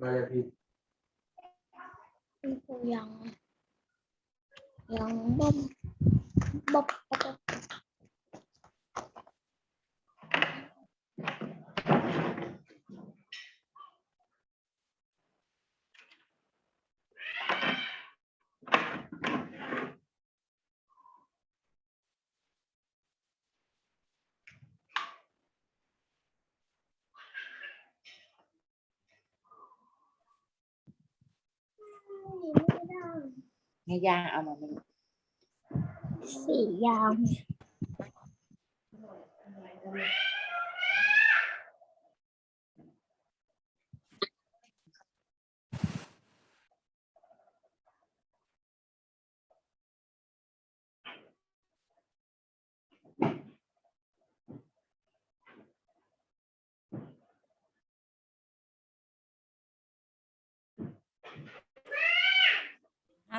มาเลยพี่คุณครูยังยังบ่มบ่มบ่ม ให้ย่าเอามาเป็นสียาว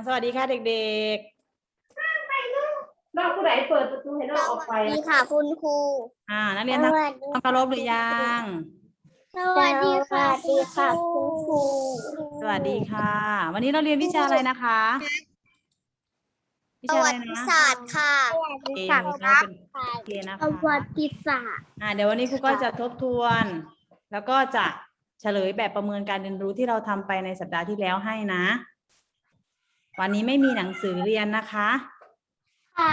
สวัสดีค่ะเด็กนอกผู้ใดเปิดประตูให้นอกออกไปดีค่ะ คุณครู ๆ อ่า นักเรียนทำความเคารพหรือยัง สวัสดีค่ะดีค่ะคุณครู สวัสดีค่ะ วันนี้เราเรียนวิชาอะไรนะคะ วิปชาระอะวัไรตินะศาสตร์ค่ะโอเควันนี้เราเป็นโอเคนะปคะระวัติศาสตร์ อ่าเดี๋ยววันนี้ครูก็จะทบทวน แล้วก็จะเฉลยแบบประเมินการเรียนรู้ที่เราทำไปในสัปดาห์ที่แล้วให้นะ วันนี้ไม่มีหนังสือเรียนนะคะ ค่ะ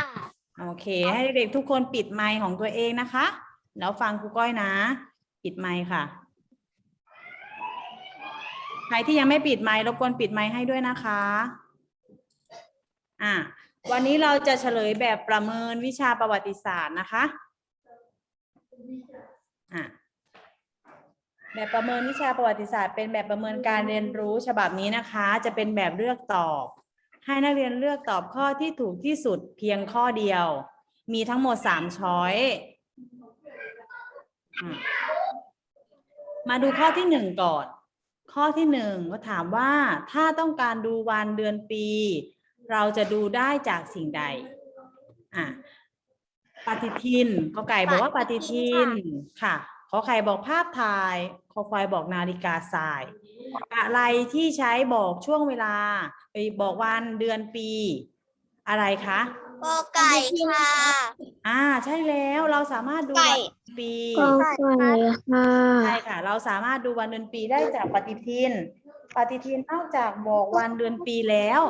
โอเค ให้เด็กๆทุกคนปิดไมค์ของตัวเองนะคะ แล้วฟังครูก้อยนะ ปิดไมค์ค่ะ ใครที่ยังไม่ปิดไมค์รบกวนปิดไมค์ให้ด้วยนะคะ อะ วันนี้เราจะเฉลยแบบประเมินวิชาประวัติศาสตร์นะคะ อะแบบประเมินวิชาประวัติศาสตร์เป็นแบบประเมินการเรียนรู้ฉบับนี้นะคะ จะเป็นแบบเลือกตอบ ให้นักเรียนเลือกตอบข้อที่ถูกที่สุดเพียงข้อเดียว มีทั้งหมดสามช้อยมมาดูข้อที่หนึ่งก่อน ข้อที่หนึ่งก็ถามว่าถ้าต้องการดูวันเดือนปี เราจะดูได้จากสิ่งใด อะปฏิทินก็ไก่บอกว่าปฏิทินค่ะ ขอไข่บอกภาพถ่าย ขอควายบอกนาฬิกาทราย อะไรที่ใช้บอกช่วงเวลาเอ้ยบอกวันเดือนปี อะไรคะกอไก่ค่ะอ่าใช่แล้วเราสามารถดูไก่วันปีกอไก่ค่ะใช่ค่ะ เราสามารถดูวันเดือนปีได้จากปฏิทิน ปฏิทินนอกจากบอกวันเดือนปีแล้ว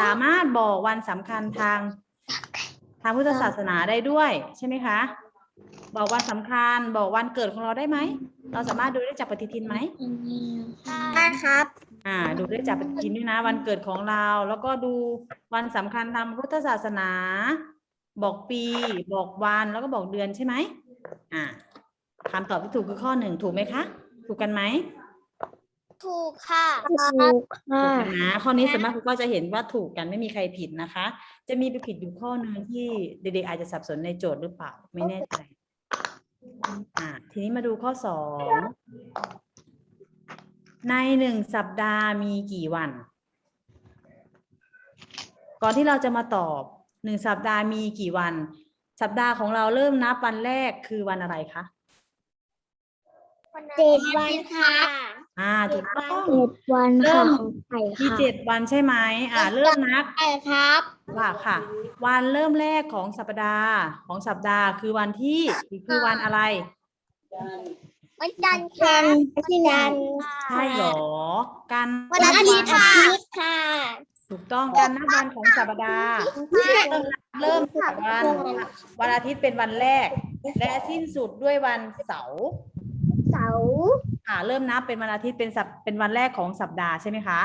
สามารถบอกวันสำคัญทาง ทางพุทธศาสนาได้ด้วย ใช่ไหมคะ บอกวันสำคัญบอกวันเกิดของเราได้ไหม เราสามารถดูได้จากปฏิทินไหมได้ครับ อ่า ดูได้จากปฏิทินด้วยนะ วันเกิดของเรา แล้วก็ดูวันสำคัญทางพุทธศาสนา บอกปีบอกวันแล้วก็บอกเดือนใช่ไหมอ่าคำตอบที่ถูกคือข้อหนึ่งถูกไหมคะ ถูกกันไหมถูกค่ะถูกค่ะถูกกันนะข้อนี้สวนมากครูก็จะเห็นว่าถูกกันไม่มีใครผิดนะคะ จะมีไปผิดอยู่ข้อหนึ่งที่เด็กๆอาจจะสับสนในโจทย์หรือเปล่าไม่แน่ใจ อ่าทีนี้มาดูข้อสองในหนึ่งสัปดาห์มีกี่วัน ก่อนที่เราจะมาตอบหนึ่งสัปดาห์มีกี่วัน สัปดาห์ของเราเริ่มนับวันแรกคือวันอะไรคะ เจ็ดวันค่ะ อ่าถูกต้องเจ็ดวันเริ่ค่ะมของไข่มีค่ะเจ็ดวันใช่ไหมอ่าเริ่มนับ ไข่ครับว่าค่ะ วันเริ่มแรกของสัปดาห์ของสัปดาห์คือวันที่คือวันอะไร วันจันทร์ค่ะวันจันทร์ใช่เหรอ การวันอาทิตย์ค่ะค่ะถูกต้องการนับวันของสัปดาห์เริ่มจากวันวันอาทิตย์เป็นวันแรก และสิ้นสุดด้วยวันเสาร์เสาร์ ค่ะเริ่มนับเป็นวันอาทิตย์เป็นสัปเป็นวันแรกของสัปดาห์ใช่ไหมคะ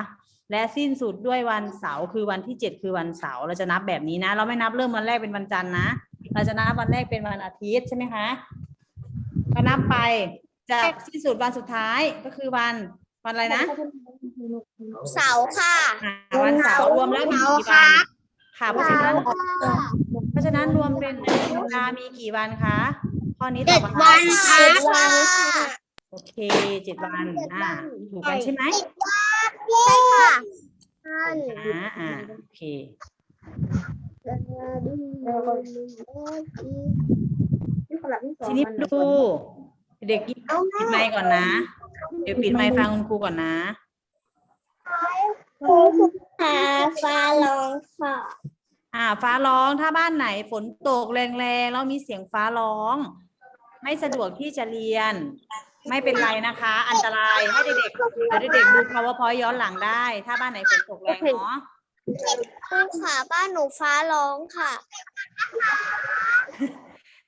และสิ้นสุดด้วยวันเสาร์คือวันที่เจ็ดคือวันเสาร์เราจะนับแบบนี้นะ เราไม่นับเริ่มวันแรกเป็นวันจันทร์นะ เราจะนับวันแรกเป็นวันอาทิตย์ใช่ไหมคะก็นับไปจากสิ้นสุดวันสุดท้ายก็คือวันวันอะไรนะ เสาร์ค่ะอ่าวันเสาร์รวมแล้วมีกี่วันค่ะเพราะฉะนั้นเพราะฉะนั้นรวมเป็นหนึ่งสัปดาห์มีกี่วันคะข้อนี้ตอบว่าเจ็ดวันค่ะโอ เคเจ็ดวันอ่าถูกกันใช่ไหมใช่ค่ะอ่าอ่าโอเคทีนี้ดู เด็กกินกินไมค์ก่อนนะ เดี๋ยวปิดไมค์ฟังคุณครูก่อนนะคุณคาฟ้าร้องค่ะอ่า ฟ้าร้องถ้าบ้านไหนฝนตกแรงๆแล้วมีเสียงฟ้าร้อง ไม่สะดวกที่จะเรียน ไม่เป็นไรนะคะ อันตรายให้เด็กๆเดี๋ยวเด็กๆดู powerpoint ย้อนหลังได้ ถ้าบ้านไหนฝนตกแรงเนาะคุณขาบ้านหนูฟ้าร้องค่ะ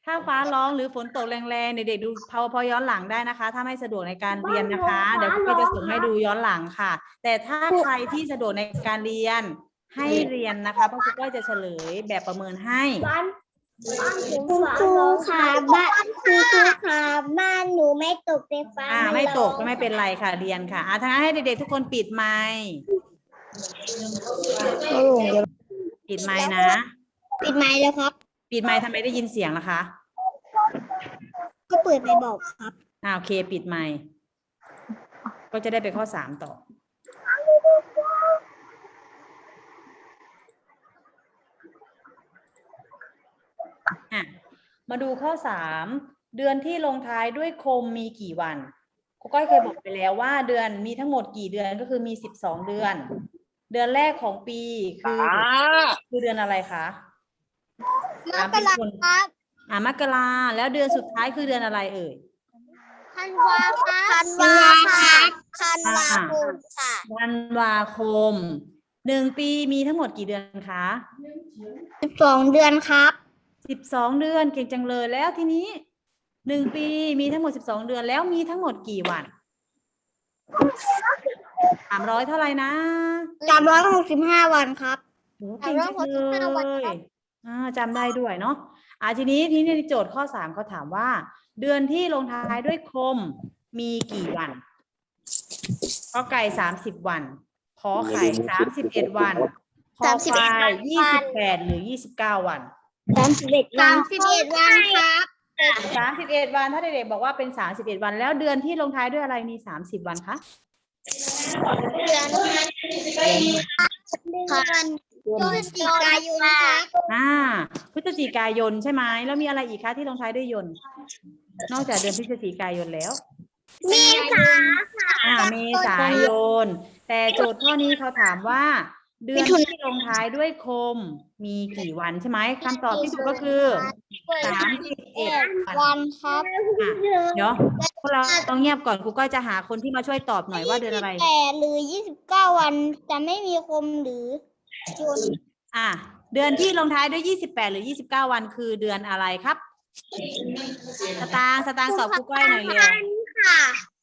ถ้าฟ้าร้องหรือฝนตกแรงๆเด็กๆดู powerpoint ย้อนหลังได้นะคะ ถ้าไม่สะดวกในการเรียนนะคะ เดี๋ยวก็จะส่งให้ดูย้อนหลังค่ะ แต่ถ้าใครที่สะดวกในการเรียนให้เรียนนะคะเพราะครูก็จะเฉลยแบบประเมินให้บ้าน คุณครูขาบ้านคุณครูขาบ้านหนูไม่ตกไฟฟ้าอ่านไม่ตกร้ก็องไม่เป็นไรค่ะเรียนค่ะอ่าทั้งนั้นให้เด็กๆทุกคนปิดไมค์ปิดไมค์นะ ปิดไมค์แล้วครับ ปิดไมค์ทำไมได้ยินเสียงล่ะคะก็เปิดไปบอกครับอ่าโอเค ปิดไมค์ก็จะได้ไปข้อสามต่อ อะมาดูข้อสามเดือนที่ลงท้ายด้วยคมมีกี่วันครูก้อยเคยบอกไปแล้วว่าเดือนมีทั้งหมดกี่เดือนก็คือมีสิบสองเดือน เดือนแรกของปีคือคือเดือนอะไรคะมกราครับอ่ามกราแล้วเดือนสุดท้ายคือเดือนอะไรเอ่ยธันวาครับธันวาครับธันวาคมค่ะธันวาคมหนึ่งปีมีทั้งหมดกี่เดือนคะสิบสองเดือนครับ สิบสองเดือนเก่งจังเลยแล้วทีนี้หนึ่งปีมีทั้งหมดสิบสองเดือนแล้วมีทั้งหมดกี่วันสามร้อยเท่าไหร่นะสามร้อยหกสิบห้าวันครับโหเก่งจังเล365วันครัยบอ่าจำได้ด้วยเนาะอ่าทีนี้ทีนี้ในโจทย์ข้อสามเขาถามว่า เดือนที่ลงท้ายด้วยคมมีกี่วันกอไก่สามสิบวันขอไข่สามสิบเอ็ดวันคอควายยี่สิบแปดหรือยี่สิบเก้าวัน สามสิบเอ็ดวันสามสิบเอ็ดวันครับสามสิบเอ็ดวันถ้าเด็กๆบอกว่าเป็นสามสิบเอ็ดวัน แล้วเดือนที่ลงท้ายด้วยอะไรมีสามสิบวันคะเดือนพันพฤศจิกายนครับอ่าพฤศจิกายนใช่ไหมแล้วมีอะไรอีกคะที่ลงท้ายด้วยยนต์นอกจากเดือนพฤศจิกายนแล้ว เมษาอ่าเมษายน แต่โจทย์ข้อนี้เขาถามว่า เดือนที่ลงท้ายด้วยคม มีกี่วันใช่ไหมคำตอบที่ถูกก็คือสามสิบเอ็ดวันวันครับอะเดี๋ยวพวกเราต้องเงียบก่อนครูก็จะหาคนที่มาช่วยตอบหน่อยว่าเดือนอะไรแปดหรือยี่สิบเก้าวันจะไม่มีคมหรือจนอะเดือนที่ลงท้ายด้วย28หรือ29วันคือเดือนอะไรครับ สตางค์สตางค์ตอบครูก้อยหน่อยเร็วค่ะ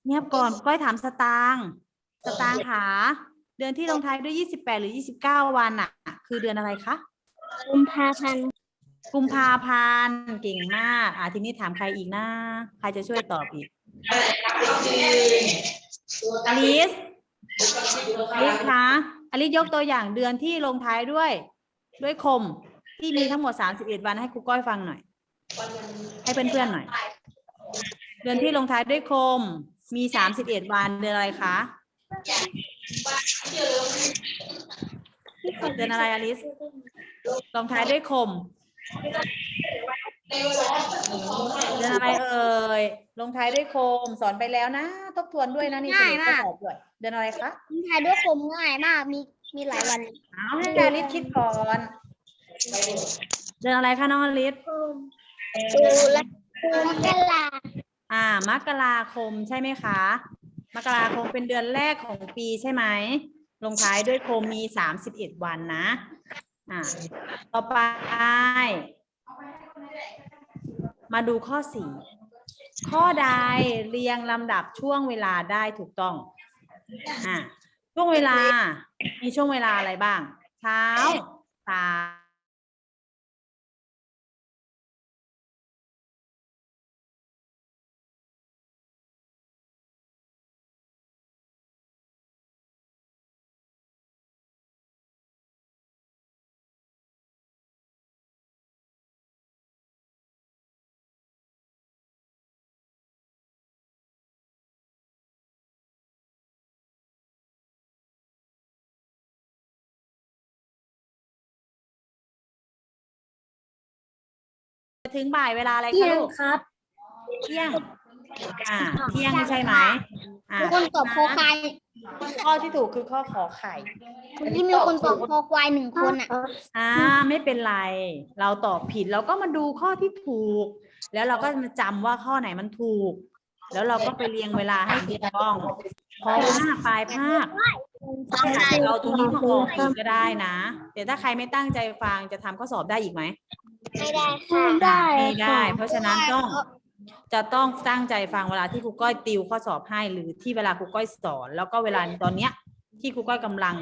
เงียบก่อนครูก้อยถามสตางค์สตางค์ขาเดือนที่ลงท้ายด้วย28หรือ29วันอะ คือเดือนอะไรคะ กุมภาพันธ์กุมภาพันธ์เก่งมาก อะทีนี้ถามใครอีกนะ ใครจะช่วยตอบอีกอลิสอลิสคะอลิสยกตัวอย่างเดือนที่ลงท้ายด้วย ด้วยคมที่มีทั้งหมด31วันให้ครูก้อยฟังหน่อย ให้เพื่อนๆหน่อย เดือนที่ลงท้ายด้วยคม มี31วันเดือนอะไรคะ เดือนอะไรอลิสลงท้ายด้วยคม เดือนอะไรเอ่ย ลงท้ายด้วยโคม สอนไปแล้วนะ ทบทวนด้วยนะนี่สรุปข้อสอบด้วย เดือนอะไรคะทายด้วยคมง่ายมาก มีมีหลายวันเอาให้อลิสคิดก่อน เดือนอะไรคะน้องอลิสดูแลคุมกลาอ่ามกราคมใช่ไหมคะ มกราคมเป็นเดือนแรกของปีใช่ไหม ลงท้ายด้วยโคมีสามสิบเอ็ดวันนะ อ่า ต่อไป มาดูข้อสี่ข้อใดเรียงลำดับช่วงเวลาได้ถูกต้อง อ่า ช่วงเวลา มีช่วงเวลาอะไรบ้าง เช้าสาย ถึงบ่ายเวลาอะไรคะลูกครับเที่ยงอ่าเที่ยงใช่ไหมอะมีคนตอบคอควายข้อที่ถูกคือข้อขอไข่เมื่อกี้มีคนตอบคอควายหนึ่งคนอะอ่า ไม่เป็นไร เราตอบผิดเราก็มาดูข้อที่ถูก แล้วเราก็มาจำว่าข้อไหนมันถูก แล้วเราก็ไปเรียงเวลาให้ถูกต้องเพราะว่าปลายภาคเราตรงนี้มาออกอีกก็ได้นะแต่ถ้าใครไม่ตั้งใจฟังจะทำข้อสอบได้อีกไหมไม่ได้ค่ะไม่ได้ เพราะฉะนั้นต้องจะต้องตั้งใจฟังเวลาที่ครูก้อยติวข้อสอบให้ หรือที่เวลาครูก้อยสอน แล้วก็เวลาตอนเนี้ย ที่ครูก้อยกำลัง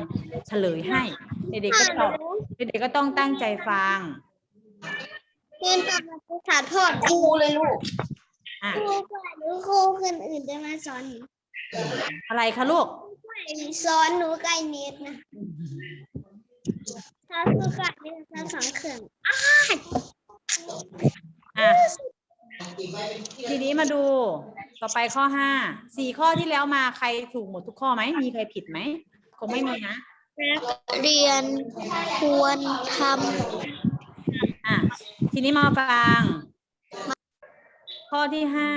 เฉลยให้เด็กๆก็ตอบเด็กๆก็ต้องตั้งใจฟังเรียนตอบมาภาษาทอดครูเลยลูก อะครูก่อนหรือครูคนอื่นจะมาสอนหนูอะไรคะลูก สอนหนูไก่เน็ตนะถ้าครูก่อนเนี่ยจะสอนเขื่อนอะทีนี้มาดู ต่อไปข้อห้าสี่ข้อที่แล้วมาใครถูกหมดทุกข้อไหมมีใครผิดไหมคงไม่มีนะเรียนควรทอะทีนี้มาฟัง ข้อที่ห้า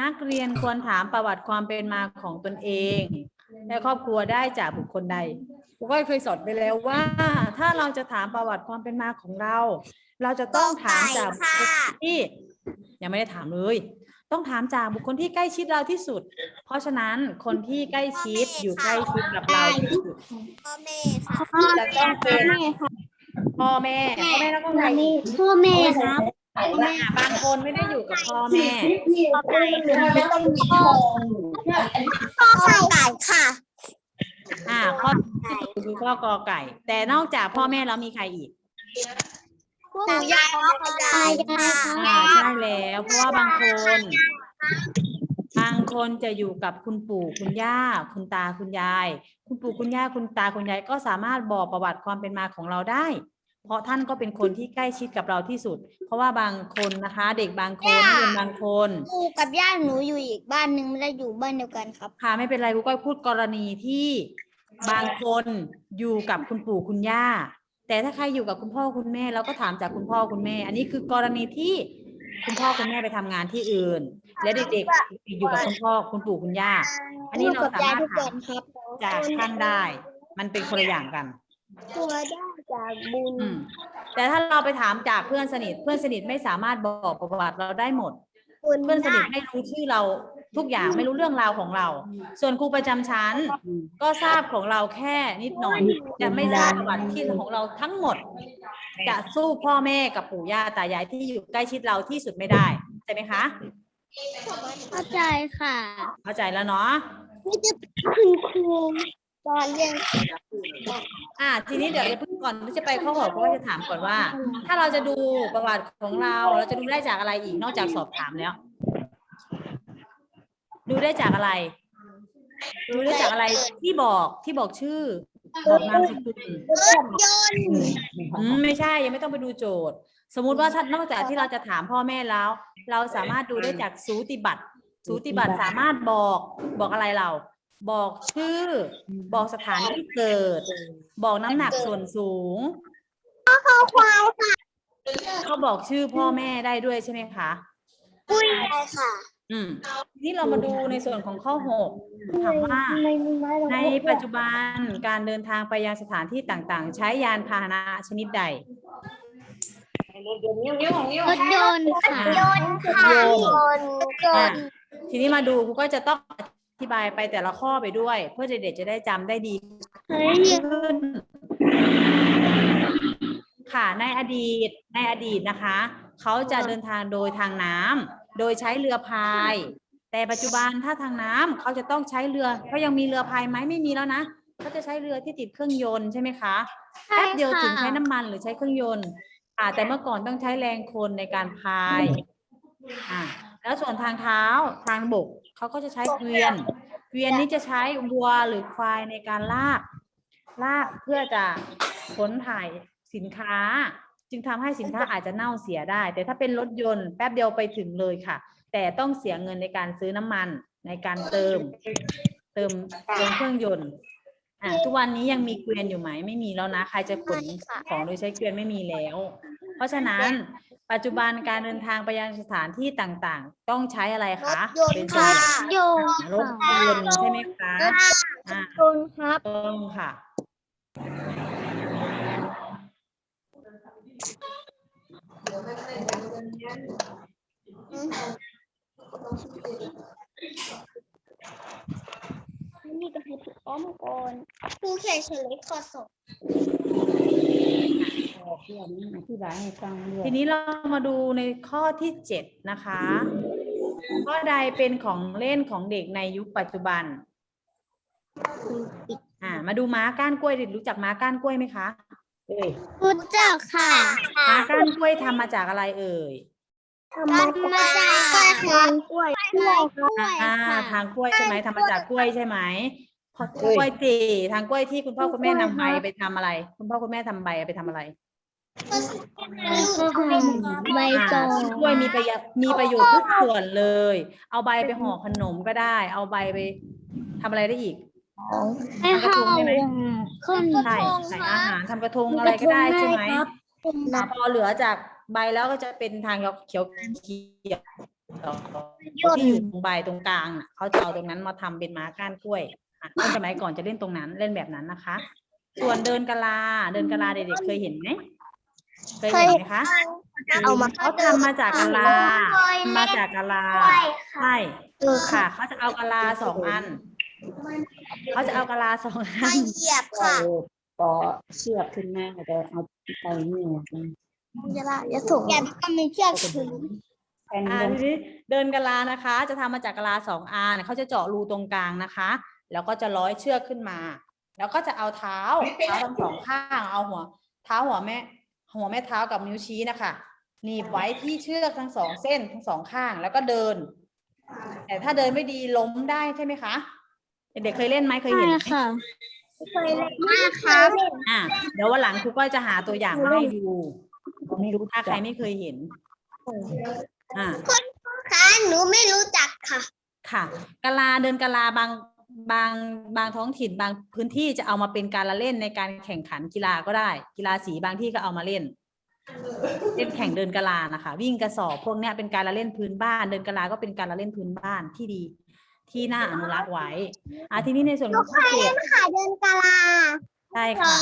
นักเรียนควรถามประวัติความเป็นมาของตนเอง และครอบครัวได้จากบุคคลใดผมก็เคยสอนไปแล้วว่า ถ้าเราจะถามประวัติความเป็นมาของเรา เราจะต้องถามจากบุคคลที่ ยังไม่ได้ถามเลย ต้องถามจากบุคคลที่ใกล้ชิดเราที่สุด เพราะฉะนั้นคนที่ใกล้ชิดอยู่ใกล้ชิดกับเราที่สุดำพ่อแม่ค่ะจะต้องเป็นพ่อแม่พ่อแม่แล้วก็ใครอีกพ่อแม่ครับอะ บางคนไม่ได้อยู่กับพ่อแม่พ่อพ่อไก่ค่ะอ่าข้อที่ถูกคือข้อกอไก่ แต่นอกจากพ่อแม่แล้วมีใครอีกปู่ย่าตายายอ่าใช่แล้วเพราะว่าบางคน บางคนจะอยู่กับคุณปู่คุณย่า คุณตาคุณยาย คุณปู่คุณย่าคุณตาคุณยายก็สามารถบอกประวัติความเป็นมาของเราได้ เพราะท่านก็เป็นคนที่ใกล้ชิดกับเราที่สุด เพราะว่าบางคนนะคะ เด็กบางคนนักเรียนบางคนปู่กับย่าหนูอยู่อีกบ้านหนึ่งไม่ได้อยู่บ้านเดียวกันครับค่ะไม่เป็นไรกูก็พูดกรณีที่บางคนอยู่กับคุณปู่คุณย่า แต่ถ้าใครอยู่กับคุณพ่อคุณแม่เราก็ถามจากคุณพ่อคุณแม่ อันนี้คือกรณีที่คุณพ่อคุณแม่ไปทำงานที่อื่น และเด็กๆอยู่กับคุณพ่อคุณปู่คุณย่า อันนี้เรากับายสายมารถทุกคถามนครับจากท่านได้ มันเป็นคนละอย่างกันตัวได้ จากบุญอืมแต่ถ้าเราไปถามจากเพื่อนสนิท เพื่อนสนิทไม่สามารถบอกประวัติเราได้หมด บุญเพื่อนสนิทไม่รู้ชื่อเราทุกอย่างไม่รู้เรื่องราวของเรา ส่วนครูประจำชั้นก็ทราบของเราแค่นิดหน่อยจะไม่ทราบประวัติที่ของเราทั้งหมด จะสู้พ่อแม่กับปู่ย่าตายายที่อยู่ใกล้ชิดเราที่สุดไม่ได้ใช่ไหมคะ เข้าใจค่ะเข้าใจแล้วเนาะ นี่จะคุณครู ตอนเรียนอ่าทีนี้เดี๋ยวจะเพิ่งก่อนที่จะไปข้อหกก็จะถามก่อนว่า ถ้าเราจะดูประวัติของเราเราจะดูได้จากอะไรอีกนอกจากสอบถามแล้ว ดูได้จากอะไร ดูได้จากอะไรที่บอกที่บอกชื่อบอกนามสกุลรถยนต์อืมไม่ใช่ยังไม่ต้องไปดูโจทย์ สมมุติว่าถ้านอกจากที่เราจะถามพ่อแม่แล้ว เราสามารถดูได้จากสูติบัตรสูติบัตรสามารถบอกบอกอะไรเรา บอกชื่อ บอกสถานที่เกิด บอกน้ำหนักส่วนสูง ควายค่ะเขาบอกชื่อพ่อแม่ได้ด้วยใช่ไหมคะอุ้ยค่ะอืมทีนี่เรามาดูในส่วนของข้อหกถามว่า ในปัจจุบันการเดินทางไปยังสถานที่ต่างๆ ใช้ยานพาหนะชนิดใด รถยนต์ค่ะยนต์ค่ะ รถยนต์ยอะนต์ ทีนี้มาดูครูก็จะต้องอ ธิบายไปแต่ละข้อไปด้วย เพื่อเด็กๆจะได้จำได้ดีเฮ้ยขึ้นค่ะในอดีตในอดีตนะคะ เขาจะเดินทางโดยทางน้ำโดยใช้เรือพาย แต่ปัจจุบันถ้าทางน้ำเขาจะต้องใช้เรือเขายังมีเรือพายไหมไม่มีแล้วนะเขาจะใช้เรือที่ติดเครื่องยนต์ใช่ไหมคะแป๊บเดียวถึงใช้น้ำมันหรือใช้เครื่องยนต์อ่าแต่เมื่อก่อนต้องใช้แรงคนในการพายอ่าแล้วส่วนทางเท้าทางบก เขาก็จะใช้เกวียน เกวียนนี้จะใช้วัวหรือควายในการลาก ลากเพื่อจะขนถ่ายสินค้า จึงทำให้สินค้าอาจจะเน่าเสียได้ แต่ถ้าเป็นรถยนต์แป๊บเดียวไปถึงเลยค่ะ แต่ต้องเสียเงินในการซื้อน้ำมันในการเติม เติมเติมเครื่องยนต์อ่าทุกวันนี้ยังมีเกวียนอยู่ไหมไม่มีแล้วนะ ใครจะขนของโดยใช้เกวียนไม่มีแล้ว เพราะฉะนั้น ปัจจุบันการเดินทางไปยังสถานที่ต่างๆ ต้องใช้อะไรคะรถยนต์เป็นส่วนใหญ่โยนรถยนต์ใช่ไหมคะอ่าโยนครับต้องค่ะ นี่ก็ให้ถูกอ้อมก่อนครูเขียนเฉลยข้อสอบทีนี้เรามาดูในข้อที่เจ็ดนะคะ ข้อใดเป็นของเล่นของเด็กในยุคปัจจุบัน อ่า มาดูม้าก้านกล้วยเด็กรู้จักม้าก้านกล้วยไหมคะรู้จักค่ะม้าก้านกล้วยทำมาจากอะไรเอ่ย ทำมาจากทางกล้วย กล้วยกล้วยอ่าค่ะทางกล้วยใช่ไหมทำมาจากกล้วยใช่ไหมพอกล้วยจีทางกล้วยที่คุณพ่อคุณแม่นำใบไปทำอะไร คุณพ่อคุณแม่ทำใบไปทำอะไรใบตองอ่ากล้วยมีประโยชน์มีประโยชน์ทุกส่วนเลย เอาใบไปห่อขนมก็ได้ เอาใบไปทำอะไรได้อีกให้เข้าขึ้นใช่ใส่อาหารทำกระทงอะไรก็ได้ใช่ไหมอ่าพอเหลือจากใบแล้วก็จะเป็นทางเขียวเขียว ที่อยู่ตรงใบตรงกลางน่ะเขาจะเอาตรงนั้นมาทำเป็นม้าก้านกล้วยอะคนสมัยก่อนจะเล่นตรงนั้นเล่นแบบนั้นนะคะ ส่วนเดินกะลา เดินกะลาเด็กๆเคยเห็นไหมเคยเห็นไหมคะเอามาเขาทำมาจากกะลาทำมาจากกะลาใช่ค่ะเขาจะเอากะลาสองอันเขาจะเอากะลาสองอัไม่นเหยียบค่ะปอเชือกขึ้นมาแต่เอาไปนี่นะอย่าละอย่าถูกอย่าก็มีเชือกถึง แผ่นอ่าลงทีนี้เดินกะลานะคะ จะทำมาจากกะลาสองอันเขาจะเจาะรูตรงกลางนะคะ แล้วก็จะร้อยเชือกขึ้นมา แล้วก็จะเอาเท้าเท้าทั้งสองข้างเอาหัว เท้าหัวแม่ หัวแม่เท้ากับนิ้วชี้นะคะหนีบไว้ที่เชือกทั้งสองเส้นทั้งสองข้างแล้วก็เดิน แต่ถ้าเดินไม่ดีล้มได้ใช่ไหมคะเด็กๆเคยเล่นไหมเคยเห็นไหมเคยเล่นมากครับ อะเดี๋ยววันหลังครูก้อยจะหาตัวอย่างมาให้ดู ไม่รู้ถ้าใครจักไม่เคยเห็น อ่าค่ะหนูไม่รู้จักค่ะ ค่ะกะลาเดินกะลาบางบางบางท้องถิ่นบางพื้นที่จะเอามาเป็นการละเล่นในการแข่งขันกีฬาก็ได้ กีฬาสีบางที่ก็เอามาเล่น เล่นแข่งเดินกะลานะคะ วิ่งกระสอบพวกเนี้ยเป็นการละเล่นพื้นบ้าน เดินกะลาก็เป็นการละเล่นพื้นบ้านที่ดี ที่น่าอนุรักษ์ไว้อะทีนี้ในส่วนของข้อเจ็ดค่ะเดินกาลาใช่ค่ะ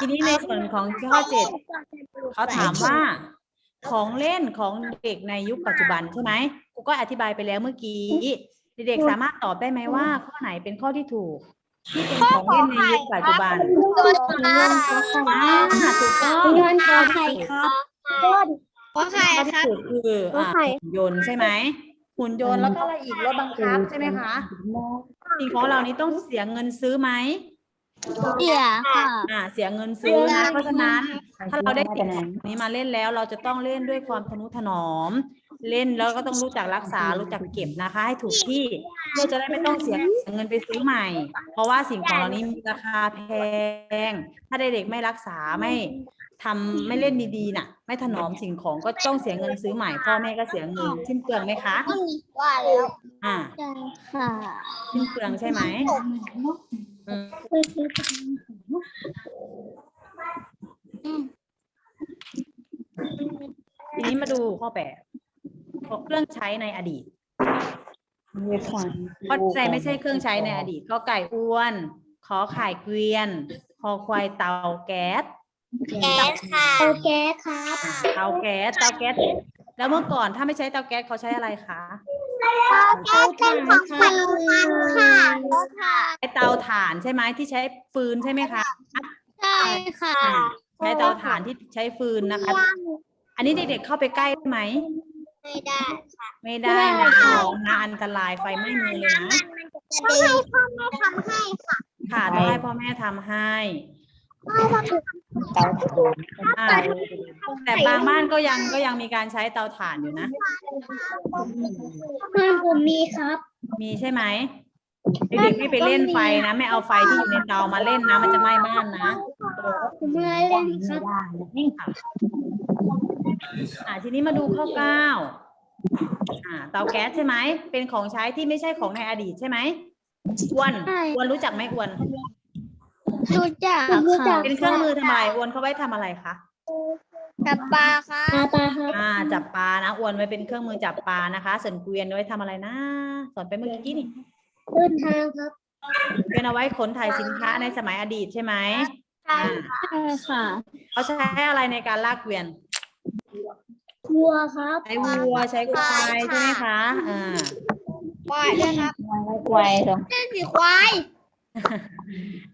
ทีนี้ในส่วนของข้อเจ็ดเขาถามว่า ของเล่นของเด็กในยุคปัจจุบันใช่ไหมครูก็อธิบายไปแล้วเมื่อกี้ เด็กๆสามารถตอบได้ไหมว่า ข้อไหนเป็นข้อที่ถูก ที่เป็นของเล่นในยุคปัจจุบันอ่าถูกต้องเงินขอไข่ครับขอไข่ข้อคที่รับถูกคืออ่าไข่หุ่นยนต์ใช่ไหมหุ่นยนต์แล้วก็อะไรอีกรถบังคับใช่ไหมคะสิ่งของเหล่านี้ต้องเสียเงินซื้อไหม เสียค่ะอ่าเสียเงินซื้อนะเพราะฉะนั้น ถ้าเราได้ติดของนี้มาเล่นแล้ว เราจะต้องเล่นด้วยความทนุถนอม เล่นแล้วก็ต้องรู้จักรักษารู้จักเก็บนะคะ ให้ถูกที่เพื่อจะได้ไม่ต้องเสียเงินไปซื้อใหม่ เพราะว่าสิ่งของเหล่านี้มีราคาแพง ถ้าเด็กๆไม่รักษาไม่ทำไม่เล่นดีๆน่ะ ไม่ถนอมสิ่งของก็ต้องเสียเงินซื้อใหม่พ่อแม่ก็เสียเงินสิ้นเปลืองไหมคะว่าแล้วอ่าใช่ค่ะสิ้นเปลืองใช่ไหมอืม ทีนี้มาดูข้อแปดเครื่องใช้ในอดีตเรียกความข้อใจไม่ใช่เครื่องใช้ในอดีตก็ไก่อ้วน ขอไข่เกวียน คอควายเตาแก๊ส แก๊สค่ะโอเคครับอ่าเตาแก๊ส เตาแก๊ส แล้วเมื่อก่อนถ้าไม่ใช้เตาแก๊สเขาใช้อะไรคะ แก๊สเป็นของไฟค่ะค่ะใช้เตาถ่านใช่ไหมที่ใช้ฟืนใช่ไหมคะใช่ค่ะอ่าใช้เตาถ่านที่ใช้ฟืนนะคะ อันนี้เด็กๆเข้าไปใกล้ไหม ไม่ได้ไม่ได้นะน้องนะอันตรายไฟไหม้มือเลยนะจะดีพ่อแม่ทำให้ค่ะค่ะต้องให้พ่อแม่ทำให้ เตาถ่านอ่าแต่บางบ้านก็ยังก็ยังมีการใช้เตาถ่านอยู่นะเพื่อนผมมีครับมีใช่ไหมเด็กๆไม่ไปเล่นไฟนะไม่เอาไฟที่อยู่ในเตามาเล่นนะ มันจะไหม้บ้านนะผมไม่เล่นครับค่ะอ่าทีนี้มาดูข้อเก้าอ่าเตาแก๊สใช่ไหมเป็นของใช้ที่ไม่ใช่ของในอดีตใช่ไหมอ้วนใช่อ้วนรู้จักไหมอ้วน รู้จักค่ะเป็นเครื่องมือทำอะไรอ้วนเขาไว้ทำอะไรคะ จับปลาครับปลาครับอ่า จับปลานะอวนไว้เป็นเครื่องมือจับปลานะคะส่วนเกวียนไว้ทำอะไรนะสอนไปเมื่อกี้นี่เดินทางครับเกวียนเอาไว้ขนถ่ายสินค้าในสมัยอดีตใช่ไหมใช่อ่าใช่ค่ะเขาใช้อะไรในการลากเกวียนวัวครับใช้วัวใช้ควายใช่ไหมคะอ่าควายด้วยครับควายเหรอนี่สิควาย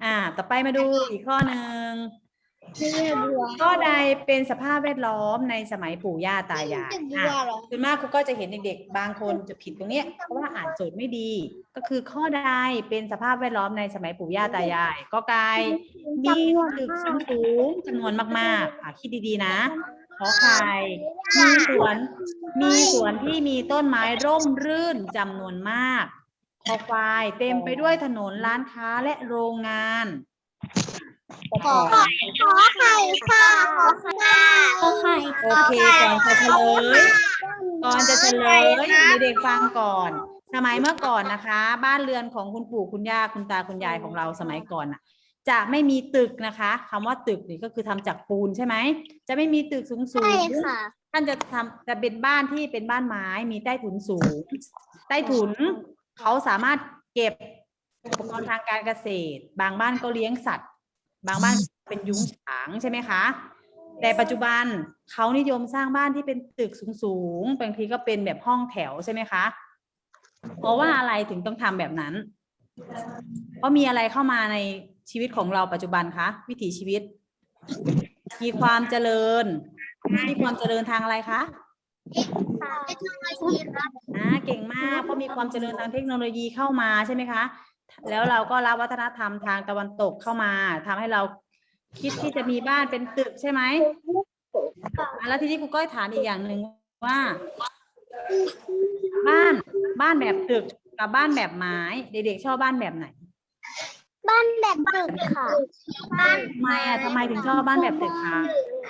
อ่า ต่อไปมาดูอีกข้อหนึ่งไม่ใช่วัวข้อใดเป็นสภาพแวดล้อมในสมัยปู่ย่าตายายเป็นวัอะวเหรอส่วนมากครูก็จะเห็นเด็กๆ บางคนจะผิดตรงเนี้ยเพราะว่าอ่านโจทย์ไม่ดี ก็คือข้อใดเป็นสภาพแวดล้อมในสมัยปู่ย่าตายายก็ไกลมีตึกสูงๆจำนวนมากๆ อะคิดดีๆนะขอไข่มีสวน มีสวนที่มีต้นไม้ร่มรื่นจำนวนมาก คอควายเต็มไปด้วยถนนร้านค้าและโรงงานขอไข่ขอไข่ค่ะขอไข่ขอไข่โอเคก่อนจะเฉลยก่อนจะเฉลยเด็กๆฟังก่อน สมัยเมื่อก่อนนะคะ บ้านเรือนของคุณปู่คุณย่าคุณตาคุณยายของเราสมัยก่อนน่ะจะไม่มีตึกนะคะคำว่าตึกนี่ก็คือทำจากปูนใช่ไหมจะไม่มีตึกสูงสูใช่งค่ะท่านจะทำจะเป็นบ้านที่เป็นบ้านไม้มีใต้ถุนสูง ใต้ถุน เขาสามารถเก็บอุปกรณ์ทางการเกษตร บางบ้านก็เลี้ยงสัตว์ บางบ้านเป็นยุ้งฉางใช่ไหมคะ แต่ปัจจุบันเขานิยมสร้างบ้านที่เป็นตึกสูงๆบางทีก็เป็นแบบห้องแถวใช่ไหมคะ เพราะว่าอะไรถึงต้องทำแบบนั้น เพราะมีอะไรเข้ามาในชีวิตของเราปัจจุบันคะวิถีชีวิต มีความเจริญมีความเจริญทางอะไรคะ เทคโนโลยีครับอ่าเก่งมากเพราะมีความเจริญทางเทคโนโลยีเข้ามาใช่ไหมคะ แล้วเราก็รับวัฒนธรรมทางตะวันตกเข้ามาทำให้เราคิดที่จะมีบ้านเป็นตึกใช่ไหมอะแล้วทีนี้ครูก้อยถามอีกอย่างหนึ่งว่า บ้านบ้านแบบตึกกับบ้านแบบไม้ เด็กๆชอบบ้านแบบไหน บ้านแบบตึกค่ะ บ้านทำไมอะทำไมถึงชอบบ้านแบบตึกคะ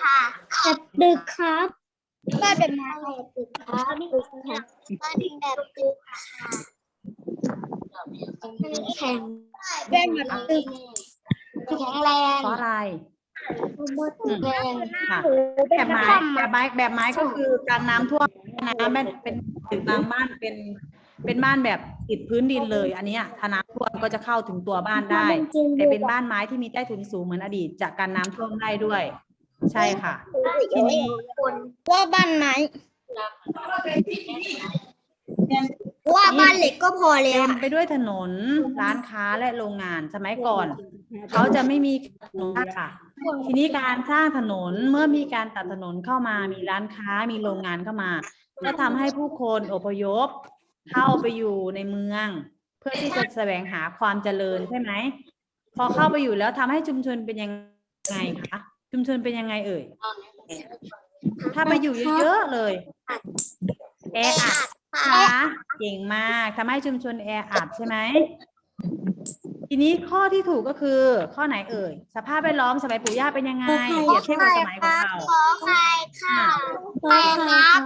ค่ะแบบตึกครับ บ้านแบบไม้แบบตึกครับบ้านแบบตึกแข็งแรงแบบตึกแข็งแรงเพราะอะไรแรงค่ะแบบไม้แบบไม้แบบไม้ก็คือการน้ำท่วมน้ำเป็นเป็นถึงบางบ้านเป็น เป็นบ้านแบบติดพื้นดินเลย อันเนี้ยถ้าน้ำท่วมก็จะเข้าถึงตัวบ้านได้ แต่เป็นบ้านไม้ที่มีใต้ถุนสูงเหมือนอดีตจากการน้ำท่วมได้ด้วย ใช่ค่ะ ทีนี้ว่าบ้านไม้ว่าบ้านเหล็กก็พอแล้เต็วมไปด้วยถนนร้านค้าและโรงงานสมัยก่อน เขาจะไม่มีถนนค่ะ ทีนี้การสร้างถนนเมื่อมีการตัดถนนเข้ามามีร้านค้ามีโรงงานเข้ามาก็ทำให้ผู้คนอพยพ เข้าไปอยู่ในเมือง เพื่อที่จะแสวงหาความเจริญใช่ไหมพอเข้าไปอยู่แล้วทำให้ชุมชนเป็นยังไงคะ ชุมชนเป็นยังไงเอ่ย ถ้าไปอยู่เยอะๆเลย แออัดนะคะเก่งมากทำให้ชุมชนแออัดใช่ไหม ทีนี้ข้อที่ถูกก็คือ ข้อไหนเอ่ย สภาพแวดล้อมสมัยปู่ย่าเป็นยังไงเปรียบเทียบกับสมัยของเราขอไข่ค่ะไข่ครับ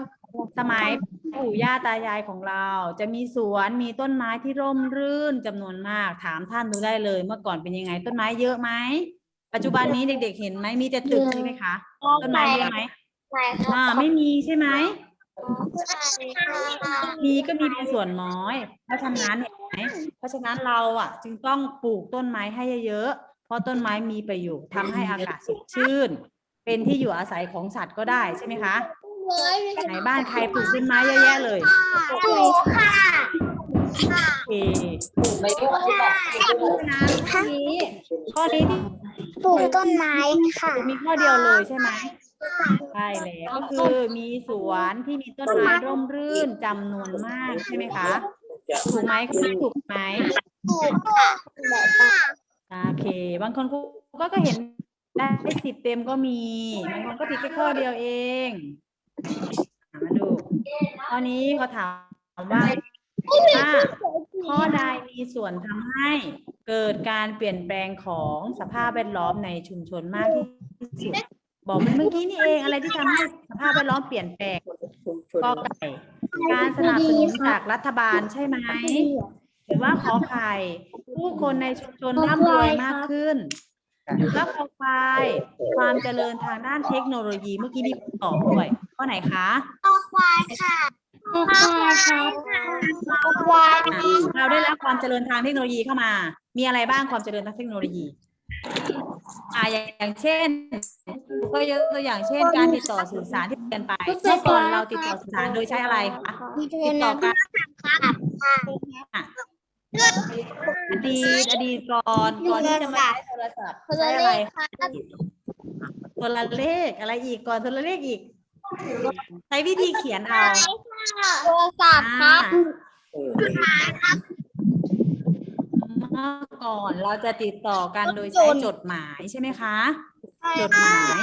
สมัยปู่ย่าตายายของเรา จะมีสวนมีต้นไม้ที่ร่มรื่นจำนวนมาก ถามท่านดูได้เลย เมื่อก่อนเป็นยังไง ต้นไม้เยอะไหม ปัจจุบันนี้เด็ก ๆ เห็นไหมมีแต่ตึกใช่ไหมคะต้นไม้เยอะไหมไข่คอ่ารับไม่มีใช่ไหมไข่ค่ะมีก็มีเป็นส่วนน้อย เพราะฉะนั้นเห็นไหมเพราะฉะนั้นเราอะ จึงต้องปลูกต้นไม้ให้เยอะๆเพราะต้นไม้มีประโยชน์ทำให้อากาศสดชื่น เป็นที่อยู่อาศัยของสัตว์ก็ได้ใช่ไหมคะไหนบ้านใครปลูกต้นไม้เยอะแยะเลยถูกค่ะโอเคเพราะฉะนั้นข้อนี้ข้อนี้ที่ ปลูกต้นไม้ค่ะ มีข้อเดียวเลยใช่ไหมใช่แล้วก็คือมีสวนที่มีต้นไม้ร่มรื่นจำนวนมากใช่ไหมคะถูกไหมคุณถูกไหมถูกค่ะโอเค บางคนครูก็ก็เห็นได้สิบเต็มก็มีบางคนก็ติดแค่ข้อเดียวเองอะมาดูข้อนี้เขาถามว่า ว่าข้อใดมีส่วนทำให้เกิดการเปลี่ยนแปลงของสภาพแวดล้อมในชุมชนมากที่สุดบอกเมื่อกี้นี่เองอะไรที่ทำให้สภาพแวดล้อมเปลี่ยนแปลงก็ไก่การสนับสนุนจากรัฐบาลใช่ไหมหรือว่าขอไข่ผู้คนในชุมชนร่ำรวยมากขึ้นแล้วคอควายความเจริญทางด้านเทคโนโลยีเมื่อกี้มีคนตอบด้วยข้อไหนคะคอควายค่ะ คอควายครับคอควายอะเราได้รับความเจริญทางเทคโนโลยีเข้ามา มีอะไรบ้างความเจริญทางเทคโนโลยีอ่าอย่างอย่างเช่นก็ยกตัวอย่างเช่น การติดต่อสื่อสารที่เปลี่ยนไปเมื่อก่อนเราติดต่อสื่อสารโดยใช้อะไรคะติดต่อกันอดีตอดีตก่อนก่อนที่จะมาใช้โทรศัพท์ใช้อะไรคะโทรเลขอะไรอีกก่อนโทรเลขอีก ใช้วิธีเขียนเอา โทรศัพท์ครับเมื่อก่อนเราจะติดต่อกันโดยใช้จดหมายใช่ไหมคะ จดหมาย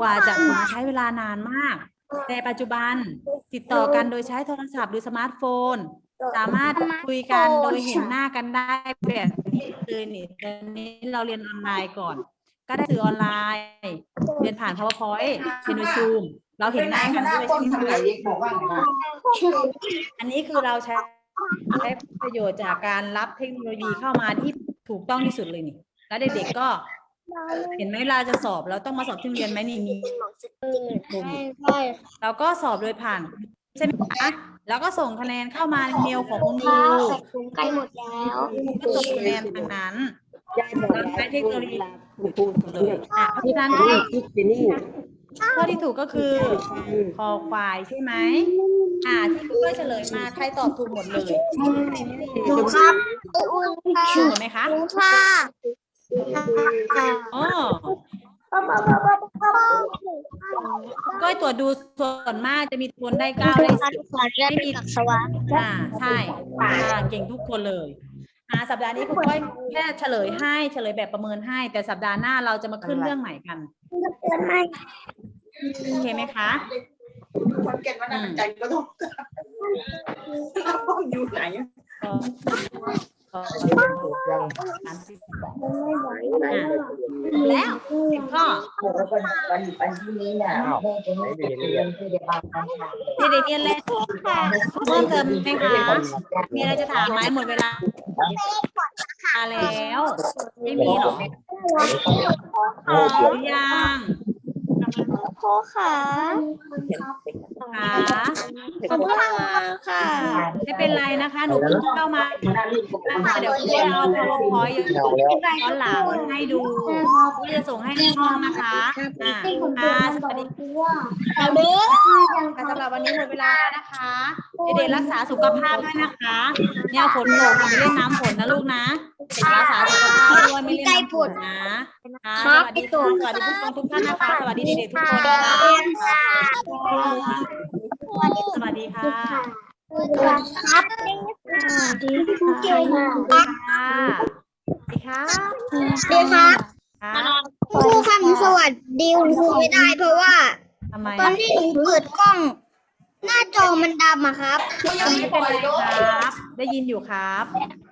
กว่าจะถึงใช้เวลานานมาก แต่ปัจจุบันติดต่อกันโดยใช้โทรศัพท์หรือสมาร์ทโฟน สามารถคุยกันโดยเห็นหน้ากันได้แบบนี้เลยนี่ตอนนี้เราเรียนออนไลน์ก่อน ก็ได้สื่อออนไลน์ เรียนผ่าน powerpoint เรียนโดยซูม เราเห็นหน้ากันด้วยใช่ไหมคะอันนี้คือเราใช้ใช้ประโยชน์จากการรับเทคโนโลยีเข้ามาที่ถูกต้องที่สุดเลยนี่ แล้วเด็กๆก็ เห็นไหมเวลาจะสอบเราต้องมาสอบที่โรงเรียนไหมนี่มีใช่เราก็สอบโดยผ่านใช่ไหมคะแล้วก็ส่งคะแนนเข้ามาในเมลของคุณครูใกล้หมดแล้วก็ส่งคะแนนทางนั้นยายบอกเราใช้เทคโนโลยีคุณครูสอนเลเรื่ยองอะเพราะฉะนั้นนี่คิดไปนี่ ข้อที่ถูกก็คือคอควายใช่ไหมอ่าที่คุณก็เฉลยมาใครตอบถูกหมดเลยหนูครับอุ้ยค่ะถูกไหมคะหนูค่ะอ๋อก็ตรวจดูส่วนมากจะมีคนได้เก้าได้สิบขอเรียนกับสวัสดิ์อ่าใช่อ่าเก่งทุกคนเลยอ่าสัปดาห์นี้คุณก้อยแค่เฉลยให้เฉลยแบบประเมินให้ แต่สัปดาห์หน้าเราจะมาขึ้นเรื่องใหม่กันเตือนไม่ โอเคไหมคะคนเก่งมันน่าใจก็ต้องอยู่ไหนก็ก็สามสิบสองไม่ไหวอะแล้วสิบข้อวันวันวันที่นี้น่ะแม่จะไม่ไปเรียนที่จะบางครั้งค่ะเด็กๆมีอะไรเพิ่มเติมไหมคะมีอะไรจะถามไหมหมดเวลามาแล้ว ไม่มีหรอกถามหรือยัง โค้ค่ะคะขอบคุณค่ะ ไม่เป็นไรนะคะ หนูเพิ่งเข้ามานะคะเดี๋ยวคุณจะเอา powerpoint ย้อนหลังให้ดูก็จะส่งให้ในห้องนะคะอ่าอ่าสวัสดีเอาเด้อค่ะสำหรับวันนี้หมดเวลาแล้วนะคะเด็กๆรักษาสุขภาพด้วยนะคะ เนี่ยฝนตกอย่าไปเล่นน้ำฝนนะลูกนะ เด็กรักษาสุขภาพด้วยไม่เล่นน้ำฝนนะค่ะสวัสดีค่ะสวัสดีผู้ปกครองทุกท่านนะคะสวัสดีเด็กๆทุกคนนะคะสวัสดีค่ะครับดีค่ะค่ะสวัสดีค่ะดีครับค่ะครูค่ะหนูสวัสดีคุณครูไม่ได้เพราะว่าทำไมตอนที่หนูเปิดกล้อง หน้าจอมันดำอะครับไม่เป็นไรครับ ได้ยินอยู่ครับนะ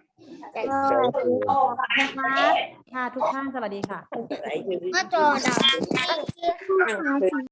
คะค่ะทุกท่านสวัสดีค่ะ หน้าจอดำ